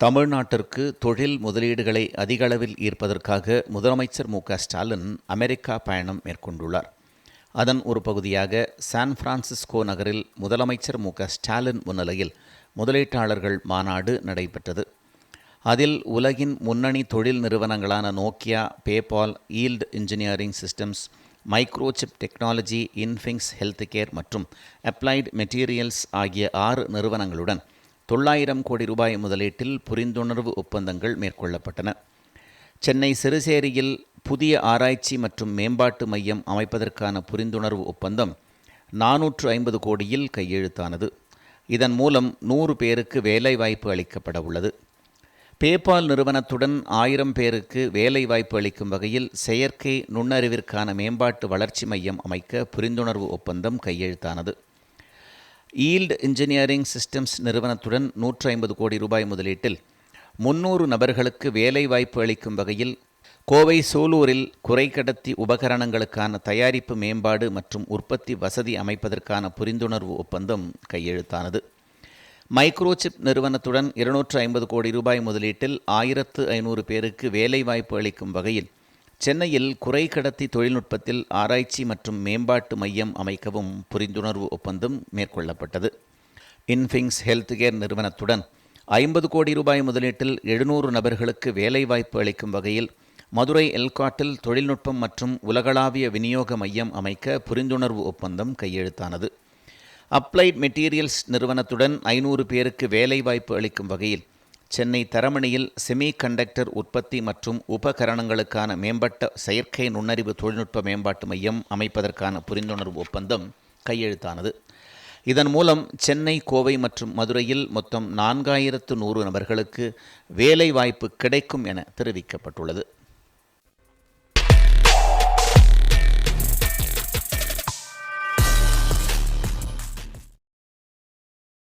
தமிழ்நாட்டிற்கு தொழில் முதலீடுகளை அதிக அளவில் ஈர்ப்பதற்காக முதலமைச்சர் மு ஸ்டாலின் அமெரிக்கா பயணம் மேற்கொண்டுள்ளார். அதன் ஒரு பகுதியாக சான் பிரான்சிஸ்கோ நகரில் முதலமைச்சர் மு ஸ்டாலின் முன்னிலையில் முதலீட்டாளர்கள் மாநாடு நடைபெற்றது. அதில் உலகின் முன்னணி தொழில் நிறுவனங்களான Nokia PayPal Yield Engineering Systems Microchip Technology Infinx Health Care மற்றும் அப்ளைடு மெட்டீரியல்ஸ் ஆகிய ஆறு நிறுவனங்களுடன் தொள்ளாயிரம் கோடி ரூபாய் முதலீட்டில் புரிந்துணர்வு ஒப்பந்தங்கள் மேற்கொள்ளப்பட்டன. சென்னை சிறுசேரியில் புதிய ஆராய்ச்சி மற்றும் மேம்பாட்டு மையம் அமைப்பதற்கான புரிந்துணர்வு ஒப்பந்தம் நானூற்று ஐம்பது கோடியில் கையெழுத்தானது. இதன் மூலம் நூறு பேருக்கு வேலைவாய்ப்பு அளிக்கப்பட உள்ளது. பேபால் நிறுவனத்துடன் ஆயிரம் பேருக்கு வேலைவாய்ப்பு அளிக்கும் வகையில் செயற்கை நுண்ணறிவிற்கான மேம்பாட்டு வளர்ச்சி மையம் அமைக்க புரிந்துணர்வு ஒப்பந்தம் கையெழுத்தானது. ஈல்டு இன்ஜினியரிங் சிஸ்டம்ஸ் நிறுவனத்துடன் நூற்று ஐம்பது கோடி ரூபாய் முதலீட்டில் முன்னூறு நபர்களுக்கு வேலைவாய்ப்பு அளிக்கும் வகையில் கோவை சூலூரில் குறைக்கடத்தி உபகரணங்களுக்கான தயாரிப்பு மேம்பாடு மற்றும் உற்பத்தி வசதி அமைப்பதற்கான புரிந்துணர்வு ஒப்பந்தம் கையெழுத்தானது. மைக்ரோசிப் நிறுவனத்துடன் இருநூற்று ஐம்பது கோடி ரூபாய் முதலீட்டில் ஆயிரத்து ஐநூறு பேருக்கு வேலைவாய்ப்பு அளிக்கும் வகையில் சென்னையில் குறை கடத்தி தொழில்நுட்பத்தில் ஆராய்ச்சி மற்றும் மேம்பாட்டு மையம் அமைக்கவும் புரிந்துணர்வு ஒப்பந்தம் மேற்கொள்ளப்பட்டது. இன்ஃபிங்ஸ் ஹெல்த் கேர் நிறுவனத்துடன் ஐம்பது கோடி ரூபாய் முதலீட்டில் எழுநூறு நபர்களுக்கு வேலைவாய்ப்பு அளிக்கும் வகையில் மதுரை எல்காட்டில் தொழில்நுட்பம் மற்றும் உலகளாவிய விநியோக மையம் அமைக்க புரிந்துணர்வு ஒப்பந்தம் கையெழுத்தானது. அப்ளைட் மெட்டீரியல்ஸ் நிறுவனத்துடன் ஐநூறு பேருக்கு வேலைவாய்ப்பு அளிக்கும் வகையில் சென்னை தரமணியில் செமி கண்டக்டர் உற்பத்தி மற்றும் உபகரணங்களுக்கான மேம்பட்ட செயற்கை நுண்ணறிவு தொழில்நுட்ப மேம்பாட்டு மையம் அமைப்பதற்கான புரிந்துணர்வு ஒப்பந்தம் கையெழுத்தானது. இதன் மூலம் சென்னை கோவை மற்றும் மதுரையில் மொத்தம் நான்காயிரத்து நூறு நபர்களுக்கு வேலைவாய்ப்பு கிடைக்கும் என தெரிவிக்கப்பட்டுள்ளது.